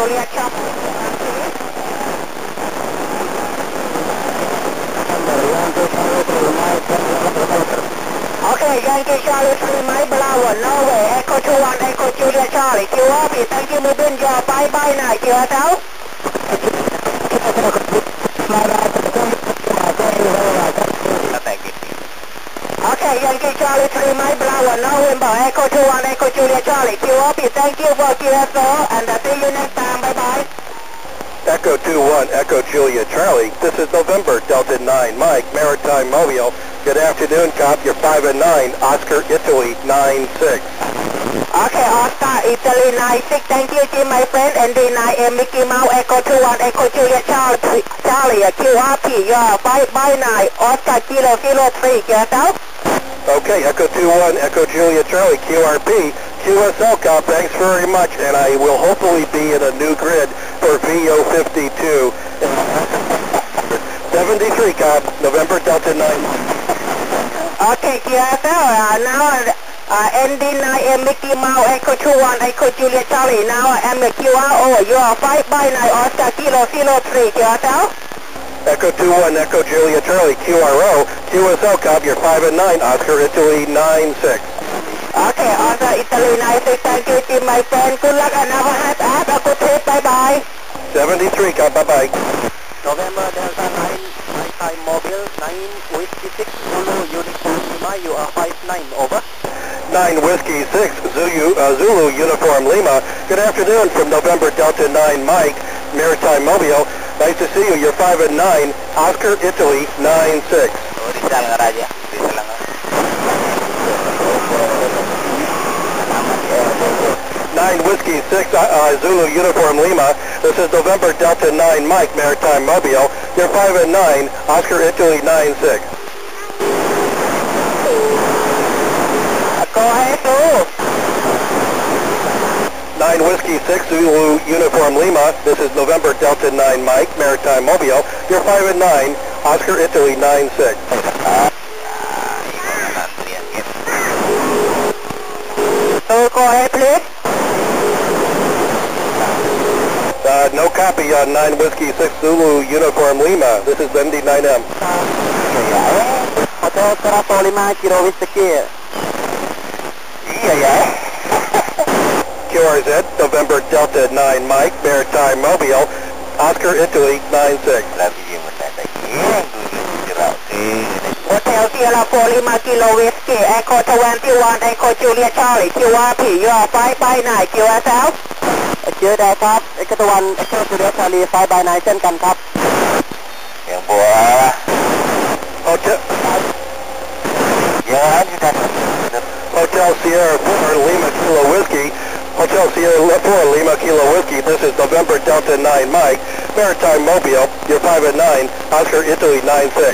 Juliet Charlie. Okay, Yankee Charlie 3 Mike Bravo, Norway, Echo 21, Echo Juliet Charlie. QRP, thank you, moving your bye bye now, QSL. Okay, Yankee Charlie 3 Mike Bravo, November, Echo 21, Echo Juliet Charlie. QRP, thank you for QSO, and uh, see you next time, bye bye. Echo 21, Echo Julia Charlie. This is November, Delta 9, Mike, Maritime Mobile. Good afternoon, cop. You're 5 and 9, Oscar, Italy, 9-6. Okay, Oscar, Italy 9-6. thank you, Jim, my friend, and the 9M Mickey Mouse, Echo 21, Echo Juliet Charlie, Charlie, QRP, you're 5 by 9, Oscar, Kilo, Kilo 3, QSL. Okay, Echo 2-1, Echo Julia Charlie, QRP. QSL, cop. Thanks very much, and I will hopefully be in a new grid for VO52. 73, cop. November, Delta 9. Okay, QSL, uh, now, uh, ND9M Mickey Mouse, Echo 21, Echo Julia Charlie, now I am the QRO, you're 5 by 9, Oscar, Kilo, Kilo 3, QSL. Echo 21, Echo Julia Charlie, QRO. QSL, cop. You're 5 and 9, Oscar, Italy, 9-6. Okay, Oscar, Italy 96, thank you, Jim, my friend, good luck, and have a, have a good trip, bye-bye. 73, cop. Bye-bye. November Delta 9, Maritime Mobile, 9 Whiskey 6, Zulu Uniform Lima, you are 5-9, over. 9 Whiskey 6 Zulu, uh, Zulu Uniform Lima. Good afternoon from November Delta 9 Mike, Maritime Mobile. Nice to see you. You're 5 and 9. Oscar, Italy, 9-6. Oh, Rizal nga radya. Rizal nga. 9 Whiskey 6 uh, uh, Zulu Uniform Lima. This is November Delta 9 Mike, Maritime Mobile. You're 5 and 9. Oscar, Italy, 9-6. Go ahead. 9 Whiskey 6 Zulu Uniform Lima. This is November Delta 9 Mike, Maritime Mobile. You're 5 and 9. Oscar, Italy, 9-6. So go ahead, please. Uh, no copy on 9 Whiskey 6 Zulu Uniform Lima. This is MD9M. Hotel Serato 5, Kilo Whiskey. November Delta 9 Mike, Maritime Mobile. Oscar, Italy, 9-6. Hotel Sierra 45 Kilo Whiskey, Echo 21, Echo Juliet Charlie, QRP, you are 5 by 9, QSL. เจอได้ครับ เอกตะวัน เอกสุเดชาลีไฟบายนายเช่นกันครับ เสียงบัว Hotel, Hotel Sierra 4 Lima Kilo Whiskey. Hotel Sierra 4, Lima Kilo Whiskey. This is November Delta 9 Mike, Maritime Mobile. You're 5 at 9, Oscar Italy 9-6.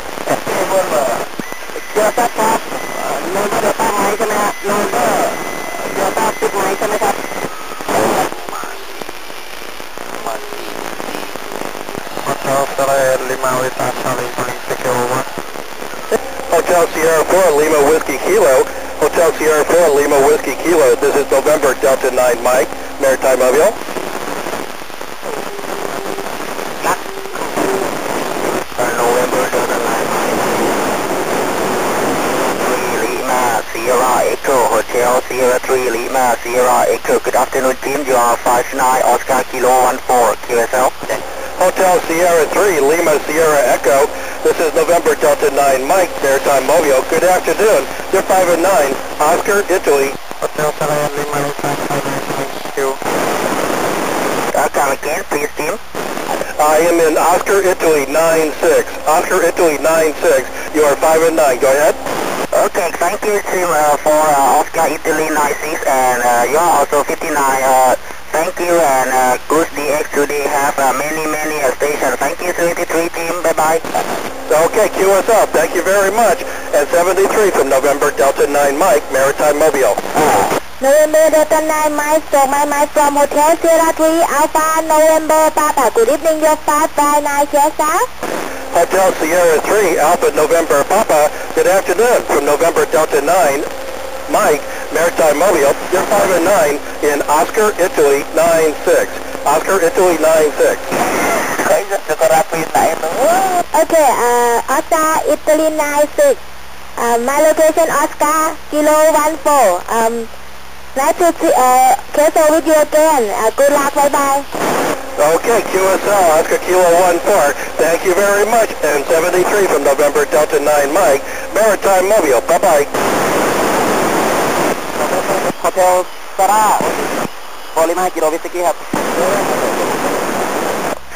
Hotel Sierra 4, Lima Whiskey Kilo. Hotel Sierra 4 Lima Whiskey Kilo. This is November Delta 9 Mike, Maritime Mobile. November Delta 9 Mike. Lima Sierra Echo Hotel Sierra 3 Lima Sierra Echo. Good afternoon, team. You are 59 Oscar Kilo 14 QSL. Hotel Sierra 3 Lima Sierra Echo. This is November Delta 9 Mike, Maritime Mobile. Good afternoon. You're 5 and 9. Oscar, Italy. Hotel Sierra Lima Thank you. Uh, come again, please, team. I am in Oscar, Italy 9-6. Oscar, Italy 9-6. You are 5 and 9. Go ahead. Okay, thank you, team, uh, for uh, Oscar Italy 9-6, and uh, you are also 59. Thank you, and uh, Goose DX today have uh, many, many uh, stations. Thank you, 73 team. Bye-bye. Okay, cue us up. Thank you very much. And 73 from November Delta 9 Mike, Maritime Mobile. November Delta 9 Mike, so my Mike from Hotel Sierra 3 Alpha November Papa. Good evening, your 5 by 9 QSL. Hotel Sierra 3 Alpha November Papa. Good afternoon from November Delta 9 Mike, Maritime Mobile. You're 5 and 9 in Oscar, Italy 96. Oscar, Italy 96. Okay, uh, Oscar Italy 96. Uh, my location Oscar Kilo 14. Um, nice to see, uh, cancel with you again. Uh, good luck, bye bye. Okay, QSL, Oscar Kilo 14. Thank you very much. And 73 from November Delta 9 Mike, Maritime Mobile. Bye-bye. Hotel Sara 45กิโลวิสกี้ครับ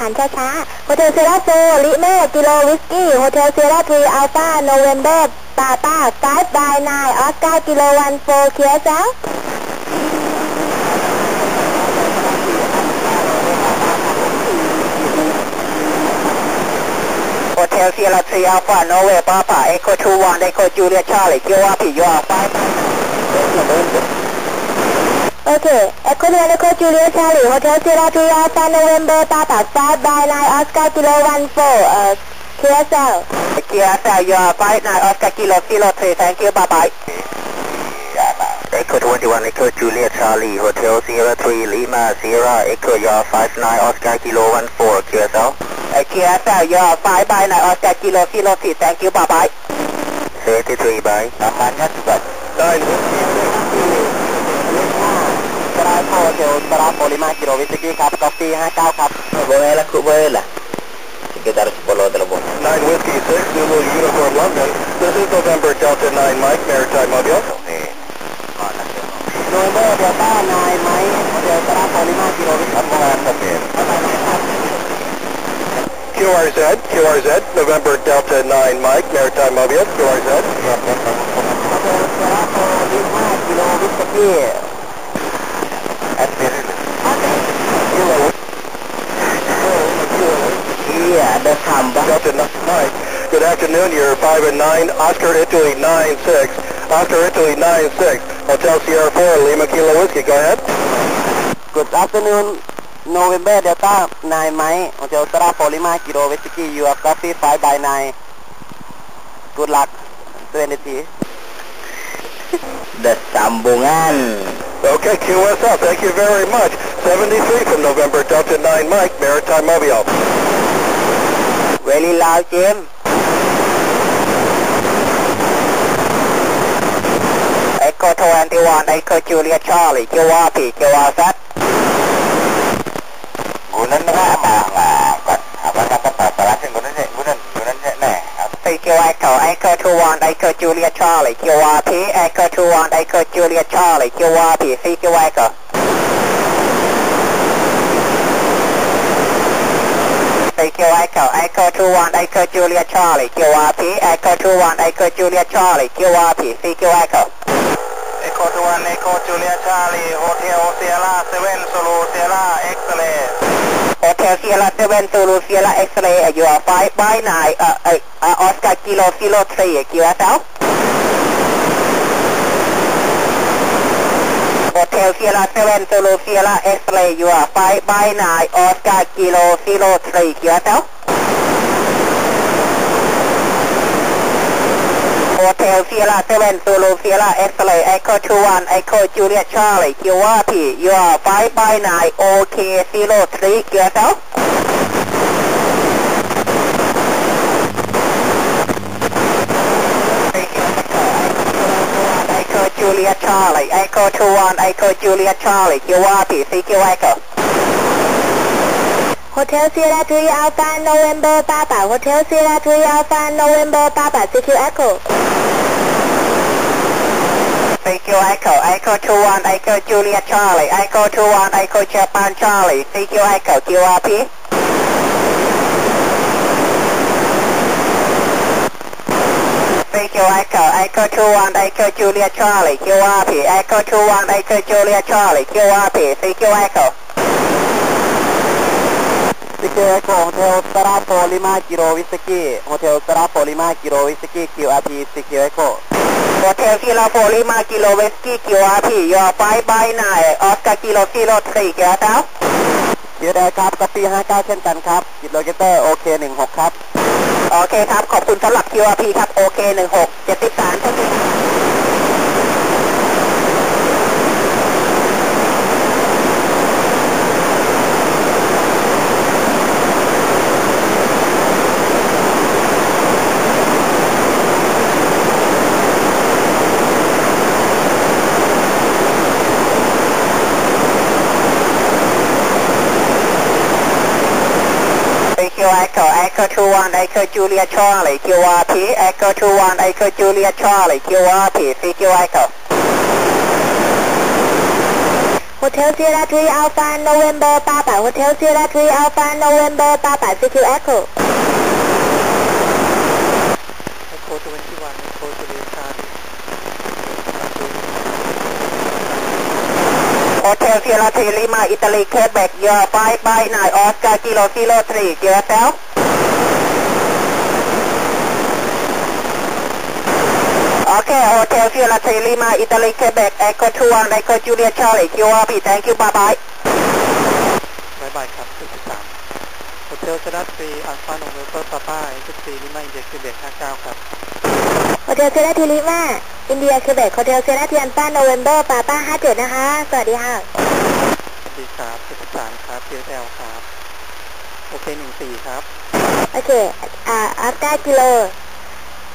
หันช้าๆโฮเทลเซราโฟลิเม่กิโลวิสกี้โฮเทลเซราทรีอัลฟาโนเวมเบอร์ปาป้าไฟบายนายออสการ์กิโลวันโฟเคียซ่า Hotel Sierra 3 Alpha Norway Papa Echo 21 Echo Juliet Charlie QRP you are 5โอเคเอ็กโคเดียนเอ็กโคจูเลียชาลีโฮเทลเซราทรีอัลฟาโนเวมเบอร์ปาป้าไฟ บายนายออสการ์กิโลวันโฟเอ่อเคียซ่า QSL you are 59 Oscar Kilo Kilo 3 thank you bye bye Echo 21 Echo Juliet Charlie Hotel Sierra 3 Lima Sierra Echo you are 59 Oscar Kilo 14 QSL QSL you are 5 by 9 Oscar Kilo Kilo 3 thank you bye bye 73 by namanya juga 9 Whiskey Bravo Hotel Bravo 5 kilo Whiskey ครับ Coffee 59ครับ Boleh lah kuk boleh lah sekitar 10 telepon 9 Whiskey 6 Zulu Uniform London. This is November Delta 9 Mike, Maritime Mobile. November Delta 9 Mike Hotel Bravo 5 kilo Whiskey QRZ, QRZ, November Delta 9 Mike, Maritime Mobile, QRZ. Hotel Bravo 5 kilo Whiskey Iya, ada tambah. Delta 9 Good afternoon, you're 5 and 9, Oscar Italy 96. Oscar Italy 96, Hotel Sierra 4, Lima Kilo Whiskey, go ahead. Good afternoon, November Delta 9 Mike, Hotel Bravo 5 kilo Whiskey, you are copy 5 by 9. Good luck, Trinity. The sambungan. Okay, QSL, thank you very much. 73 from November Delta 9 Mike, Maritime Mobile. Very loud, Jim. Echo 21, Echo Juliet Charlie, QRP, QRZ. Gunan na nga, apa apa dapat papalasin gunan sih, gunan, gunan sih, nah. CQ Echo, Echo 21, Echo Juliet Charlie, QRP, Echo 21, Echo Juliet Charlie, QRP, CQ Echo. CQ Echo, Echo 21, Echo Juliet Charlie, QRP, Echo 21, Echo Juliet Charlie, QRP, CQ Echo. Echo 21, Echo Juliet Charlie, Hotel Sierra 7 Solo Sierra X-ray. Hotel Sierra 7 Zulu Sierra X-ray, you are 5 by 9, uh, uh, uh, Oscar Kilo Kilo 3, QSL. Hotel Sierra 7 Zulu Sierra X-ray, you are 5 by 9, Oscar Kilo Kilo 3, QSL. Hotel Sierra 7 Zulu Sierra X-ray, Echo 21, Echo Juliet Charlie, QRP, you are 5 by 9, OK 03, QSL. Echo Julia Charlie, Echo 21, Echo Julia Charlie, QRP, CQ Echo. Hotel Sierra 3 Alpha November Papa, Hotel Sierra 3 Alpha November Papa, CQ Echo. CQ Echo, Echo 21, Echo Julia Charlie, Echo 21, Echo Japan Charlie, CQ Echo, QRP. CQ Echo, Echo 21 Echo Julia Charlie QRP Echo 21 Echo Julia Charlie QRP CQ Echo CQ Echo Hotel Star 4 5กิโลวิสกี้ Hotel Star 4 5กิโลวิสกี้ QRP CQ Echo Hotel Kilo 4 5กิโลวิสกี้ QRP Your 5 by 9 Oscar Kilo Kilo 3 Get out ยืดแอร์ครับก็ปี59เช่นกันครับจิตโลเกเตอร์โอเค16ครับ โอเคครับ ขอบคุณสำหรับ QRP ครับ โอเค16 73เช่นกัน Echo 21 Echo Julia Charlie QRP Echo 21 Echo Julia Charlie QRP CQ Echo. Hotel Sierra 3 Alpha November 88 Hotel Sierra 3 Alpha November 88 CQ Echo Echo. 21 Echo Julia Charlie Hotel Sierra 3 Lima Italy Quebec. Your 5 by 9 Oscar Kilo Kilo 3 yourself Oke, okay, Hotel Viola C5, Italy, Quebec, Echo 2, Echo Julia Charlie, QRP, thank you, bye bye. Bye bye ครับ43 Hotel Sierra 3 Alpha November Papa 14 Lima India Quebec 59 ครับ Hotel Sierra 3 Lima India Quebec Hotel Sierra 3 Alpha November Papa 57 นะคะ สวัสดีค่ะ สวัสดีครับ73ครับ QL ครับ โอเค 14 ครับ โอเค อ่า after kilo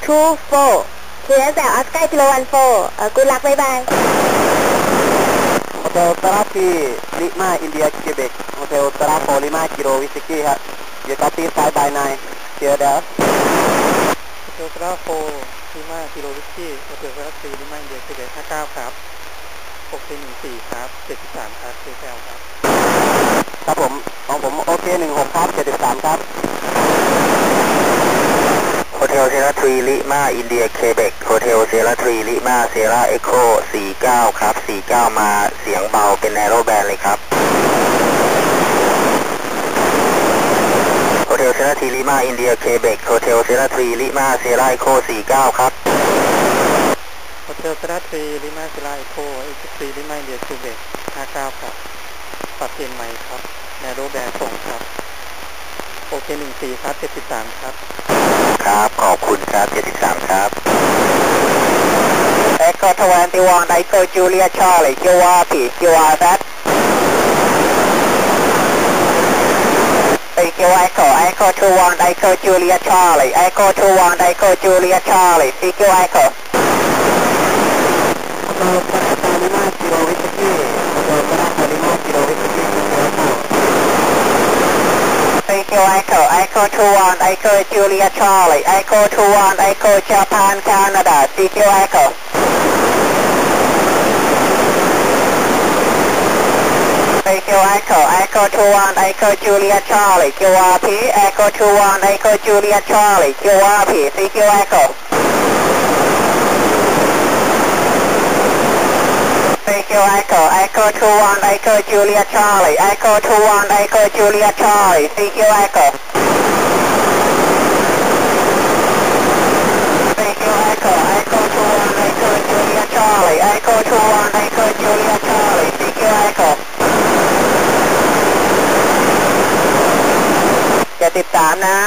24 yourself Oscar Kilo One Four Good luck bye bye Hotel Terapi Lima India Quebec Hotel Terapo Lima Kilo Whiskey ครับ Your copy five by nine Clear there Hotel Terapo Lima Kilo Whiskey Hotel Terapi Lima India Quebec 59 ครับ6414ครับ73ครับ Clear there ครับ ครับผมของผมโอเค16ครับ73ครับ โฮเทลเซราทรีลิมาอินเดียเคเบกโฮเทลเซราทรีลิมาเซราเอ็กโค49 ครับ 49 มาเสียงเบาเป็นแนโรแบนเลยครับโฮเทลเซราทรีลิมาอินเดียเคเบกโฮเทลเซราทรีลิมาเซราเอ็กโค49 ครับโฮเทลสดัตฟรีลิมาเซิลาเอโคเอ็กซ์ซีลิมาอินเดียเคเบก59 ครับปรับเปลี่ยนใหม่ครับแนโรแบนส่งครับโอเค14ครับ73 ครับ ครับ ขอบคุณครับ73ครับ Echo 21 Echo Julia Charlie QR P QR Z Thank you Echo Echo 21 Echo Julia Charlie Echo 21 Echo Julia Charlie Thank you Echo เราประกาศหน้าที่เราวิทยุเราประกาศ Thank you Echo Echo 21 Echo Julia Charlie Echo 21 Echo Japan Canada. CQ Echo Thank you Echo Echo 21 Echo Julia Charlie. QRP Echo 21 Echo Julia Charlie. QRP CQ Echo Thank you Echo Echo 21 Echo Julia Charlie Echo 21 Echo Julia Charlie CQ Echo Thank you Echo Echo 21 Echo Julia Charlie Echo 21 Echo Julia Charlie CQ Echo จะติดตามนะ